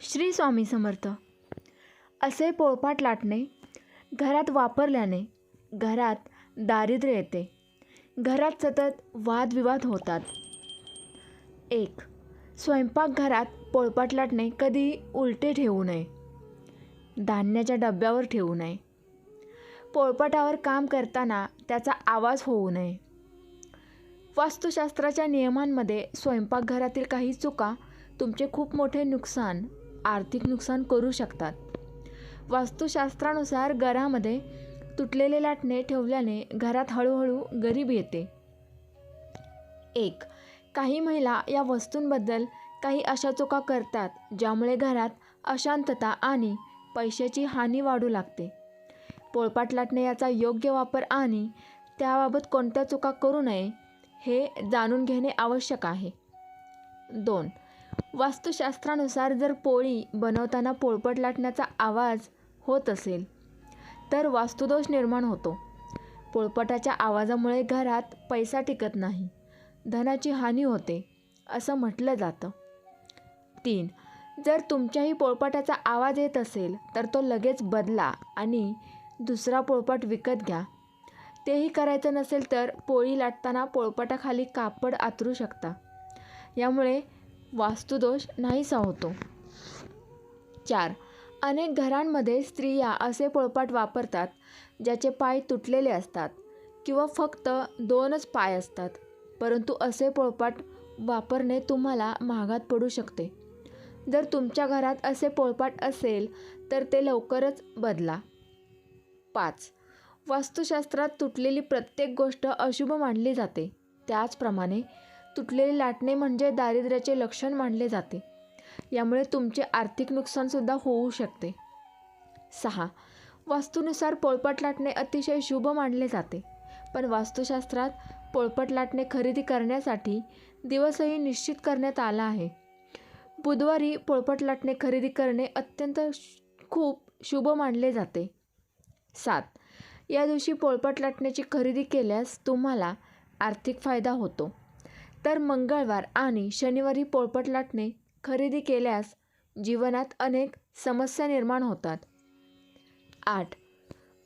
श्री स्वामी समर्थ. असे पोळपाट लाटणे घरात वापरल्याने घरात दारिद्र्य येते. घरात सतत वादविवाद होतात. एक स्वयंपाकघरात पोळपाट लाटणे कधी उलटे ठेवू नये. धान्याच्या डब्यावर ठेवू नये. पोळपाटावर काम करताना त्याचा आवाज होऊ नये. वास्तुशास्त्राच्या नियमांमध्ये स्वयंपाकघरातील काही चुका तुमचे खूप मोठे नुकसान आर्थिक नुकसान करू शकतात. वास्तुशास्त्रानुसार घरामध्ये तुटलेले लाटणे ठेवल्याने घरात हळूहळू गरीब येते. एक काही महिला या वस्तूंबद्दल काही अशा चुका करतात ज्यामुळे घरात अशांतता आणि पैशाची हानी वाढू लागते. पोळपाट लाटणे याचा योग्य वापर आणि त्याबाबत कोणत्या चुका करू नये हे जाणून घेणे आवश्यक आहे. दोन वास्तुशास्त्रानुसार जर पोळी बनवताना पोळपट लाटण्याचा आवाज होत असेल तर वास्तुदोष निर्माण होतो. पोळपटाच्या आवाजामुळे घरात पैसा टिकत नाही धनाची हानी होते असं म्हटलं जातं. तीन जर तुमच्याही पोळपाटाचा आवाज येत असेल तर तो लगेच बदला आणि दुसरा पोळपाट विकत घ्या. तेही करायचं नसेल तर पोळी लाटताना पोळपाटाखाली कापड आतरू शकता. यामुळे वास्तुदोष नाहीसा होतो. चार. अनेक घरांमध्ये स्त्रिया असे पोळपाट वापरतात ज्याचे पाय तुटलेले असतात किंवा फक्त दोनच पाय असतात परंतु असे पोळपाट वापरणे तुम्हाला महागात पडू शकते. जर तुमच्या घरात असे पोळपाट असेल तर ते लवकरच बदला. पाच. वास्तुशास्त्रात तुटलेली प्रत्येक गोष्ट अशुभ मानली जाते. त्याचप्रमाणे तुटलेली लाटणे म्हणजे दारिद्र्याचे लक्षण मानले जाते. यामुळे तुमचे आर्थिक नुकसानसुद्धा होऊ शकते. सहा. वास्तूनुसार पोळपट लाटणे अतिशय शुभ मानले जाते. पण वास्तुशास्त्रात पोळपट लाटणे खरेदी करण्यासाठी दिवसही निश्चित करण्यात आला आहे. बुधवारी पोळपट लाटणे खरेदी करणे अत्यंत श- खूप शुभ मानले जाते. सात. या दिवशी पोळपट लाटण्याची खरेदी केल्यास तुम्हाला आर्थिक फायदा होतो. तर मंगळवार आणि शनिवारी पोळपाट लाटणे खरेदी केल्यास जीवनात अनेक समस्या निर्माण होतात. आठ.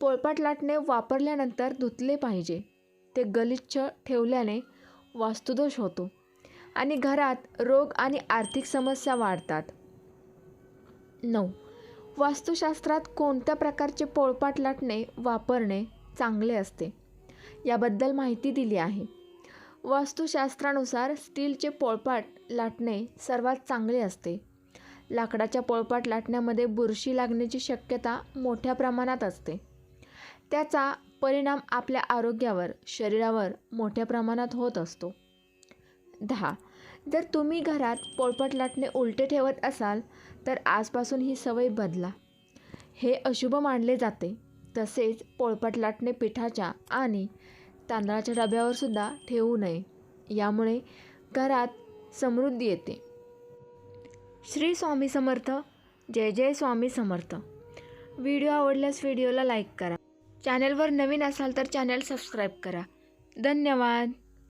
पोळपाट लाटणे वापरल्यानंतर धुतले पाहिजे. ते गलिच्छ ठेवल्याने वास्तुदोष होतो आणि घरात रोग आणि आर्थिक समस्या वाढतात. नऊ. वास्तुशास्त्रात कोणत्या प्रकारचे पोळपाट लाटणे वापरणे चांगले असते? याबद्दल माहिती दिली आहे. वास्तुशास्त्रानुसार स्टीलचे पोळपाट लाटणे सर्वात चांगले असते. लाकडाच्या पोळपाट लाटण्यामध्ये बुरशी लागण्याची शक्यता मोठ्या प्रमाणात असते. त्याचा परिणाम आपल्या आरोग्यावर शरीरावर मोठ्या प्रमाणात होत असतो. दहा. जर तुम्ही घरात पोळपाट लाटणे उलटे ठेवत असाल तर आजपासून ही सवय बदला. हे अशुभ मानले जाते. तसेच पोळपाट लाटणे पिठाच्या आणि तांदळाच्या डब्यावर सुद्धा ठेवू नये. यामुळे घरात समृद्धी येते. श्री स्वामी समर्थ. जय जय स्वामी समर्थ. व्हिडिओ आवडल्यास व्हिडिओला लाईक करा. चॅनलवर नवीन असाल तर चॅनल सबस्क्राईब करा. धन्यवाद.